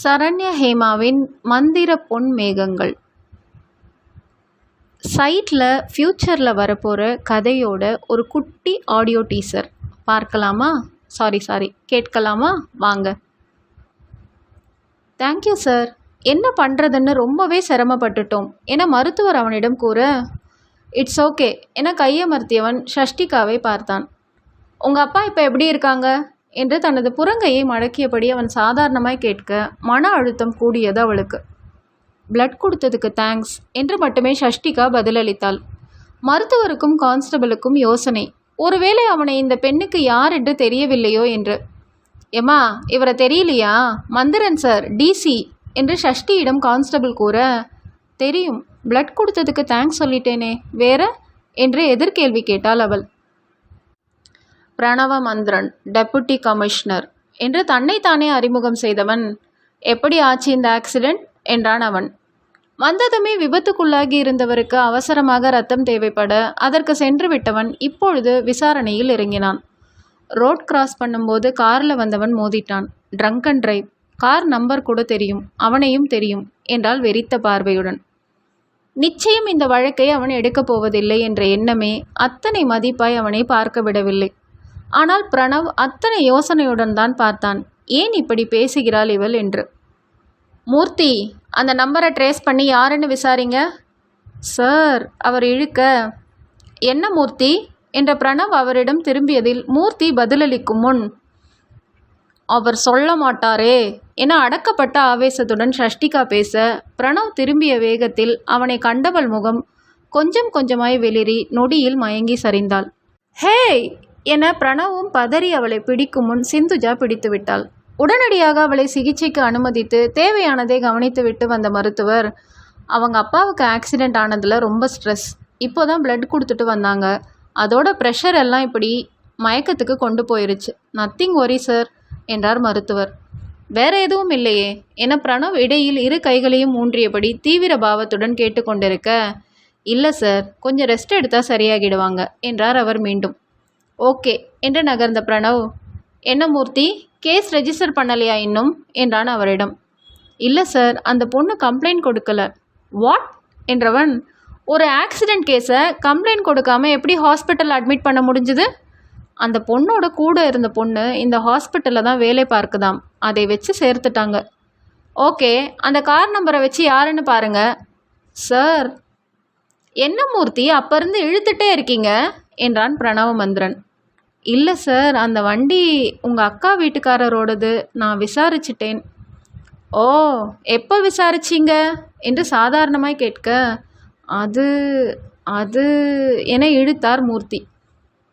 சரண்யா ஹேமாவின் மந்திர பொன் மேகங்கள். சைட்டில் ஃப்யூச்சரில் வரப்போகிற கதையோட ஒரு குட்டி ஆடியோ டீசர். பார்க்கலாமா? Sorry sorry. கேட்கலாமா? வாங்க. தேங்க்யூ சார் என்ன பண்ணுறதுன்னு ரொம்பவே சிரமப்பட்டுட்டோம். என மருத்துவர் அவனிடம் கூற இட்ஸ் ஓகே என கையமர்த்தியவன் ஷஷ்டிகாவை பார்த்தான். உங்கள் அப்பா இப்போ எப்படி இருக்காங்க? என்று தனது புறங்கையை மடக்கியபடி அவன் சாதாரணமாய் கேட்க மன அழுத்தம் கூடியது அவளுக்கு. பிளட் கொடுத்ததுக்கு தேங்க்ஸ் என்று மட்டுமே ஷஷ்டிகா பதிலளித்தாள். மருத்துவருக்கும் கான்ஸ்டபிளுக்கும் யோசனை. ஒருவேளை அவனை இந்த பெண்ணுக்கு யார் என்று தெரியவில்லையோ என்று. எம்மா இவரை தெரியலையா? மந்திரன் சார் டிசி என்று ஷஷ்டியிடம் கான்ஸ்டபிள் கூற தெரியும் பிளட் கொடுத்ததுக்கு தேங்க்ஸ் சொல்லிட்டேனே வேற? என்று எதிர்கேள்வி கேட்டாள் அவள். பிரணவ மந்திரன் டெப்புட்டி கமிஷனர் என்று தன்னைத்தானே அறிமுகம் செய்தவன். எப்படி ஆச்சு இந்த ஆக்சிடெண்ட் என்றான் அவன். வந்ததுமே விபத்துக்குள்ளாகி இருந்தவருக்கு அவசரமாக ரத்தம் தேவைப்பட அதற்கு சென்று விட்டவன் இப்பொழுது விசாரணையில் இறங்கினான். ரோட் கிராஸ் பண்ணும்போது காரில் வந்தவன் மோதிட்டான். Drunk and drive car number கூட தெரியும். அவனையும் தெரியும் என்றால் வெறித்த பார்வையுடன். நிச்சயம் இந்த வழக்கை அவன் எடுக்கப் போவதில்லை என்ற எண்ணமே அத்தனை மதிப்பாய் அவனை பார்க்க விடவில்லை. ஆனால் பிரணவ் அத்தனை யோசனையுடன் தான் பார்த்தான். ஏன் இப்படி பேசுகிறாள் இவள்? என்று. மூர்த்தி அந்த நம்பரை ட்ரேஸ் பண்ணி யாருன்னு விசாரிங்க? சார் அவர் இழுக்க. என்ன மூர்த்தி? என்ற பிரணவ் அவரிடம் திரும்பியதில் மூர்த்தி பதிலளிக்கும் முன் அவர் சொல்ல மாட்டாரே என அடக்கப்பட்ட ஆவேசத்துடன் ஷஷ்டிகா பேச பிரணவ் திரும்பிய வேகத்தில் அவனை கண்டவள் முகம் கொஞ்சம் கொஞ்சமாய் வெளிரி நொடியில் மயங்கி சரிந்தாள். ஹேய் என பிரணவும் பதறி அவளை பிடிக்கும் முன் சிந்துஜா பிடித்து விட்டாள் உடனடியாக அவளை சிகிச்சைக்கு அனுமதித்து தேவையானதை கவனித்துவிட்டு வந்த மருத்துவர் அவங்க அப்பாவுக்கு ஆக்சிடெண்ட் ஆனதில் ரொம்ப ஸ்ட்ரெஸ் இப்போ தான் பிளட் கொடுத்துட்டு வந்தாங்க. அதோட ப்ரெஷர் எல்லாம் இப்படி மயக்கத்துக்கு கொண்டு போயிருச்சு. நத்திங் ஒரி சார் என்றார் மருத்துவர். வேற எதுவும் இல்லையே என பிரணவ் இடையில் இரு கைகளையும் ஊன்றியபடி தீவிர பாவத்துடன் கேட்டுக்கொண்டிருக்க இல்லை சார் கொஞ்சம் ரெஸ்ட் எடுத்தால் சரியாகிடுவாங்க என்றார் அவர் மீண்டும். ஓகே. என்று நகர்ந்த பிரணவ் என்ன மூர்த்தி? கேஸ் ரெஜிஸ்டர் பண்ணலையா இன்னும்? என்றான் அவரிடம். இல்லை சார் அந்த பொண்ணு கம்ப்ளைண்ட் கொடுக்கல. வாட் என்றவன் ஒரு ஆக்சிடெண்ட் கேஸை கம்ப்ளைண்ட் கொடுக்காம எப்படி ஹாஸ்பிட்டல் அட்மிட் பண்ண முடிஞ்சுது? அந்த பொண்ணோட கூட இருந்த பொண்ணு இந்த ஹாஸ்பிட்டலில் தான் வேலை பார்க்குதாம். அதை வச்சு சேர்த்துட்டாங்க. ஓகே. அந்த கார் நம்பரை வச்சு யாருன்னு பாருங்க. சார். என்ன மூர்த்தி? அப்போ இருந்து இழுத்துட்டே இருக்கீங்க? என்றான் பிரணவ மந்திரன். இல்லை சார் அந்த வண்டி உங்கள் அக்கா வீட்டுக்காரரோடது நான் விசாரிச்சிட்டேன். ஓ எப்போ விசாரிச்சிங்க? என்று சாதாரணமாய் கேட்க அது அது என இழுத்தார் மூர்த்தி.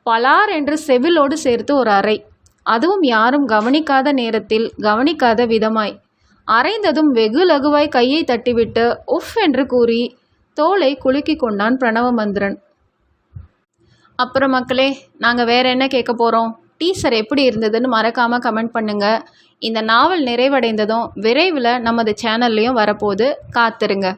பலார் என்று செவிலோடு சேர்த்து ஒரு அறை. அதுவும் யாரும் கவனிக்காத நேரத்தில் கவனிக்காத விதமாய். அரைந்ததும் வெகு லகுவாய் கையை தட்டிவிட்டு உஃப் என்று கூறி தோலை குலுக்கி கொண்டான் பிரணவமந்திரன் அப்புறம் மக்களே நாங்கள் வேறு என்ன கேட்க போகிறோம் டீசர் எப்படி இருந்ததுன்னு மறக்காமல் கமெண்ட் பண்ணுங்கள் இந்த நாவல் நிறைவடைந்ததும் விரைவில் நமது சேனல்லையும் வரப்போகுது. காத்துருங்க.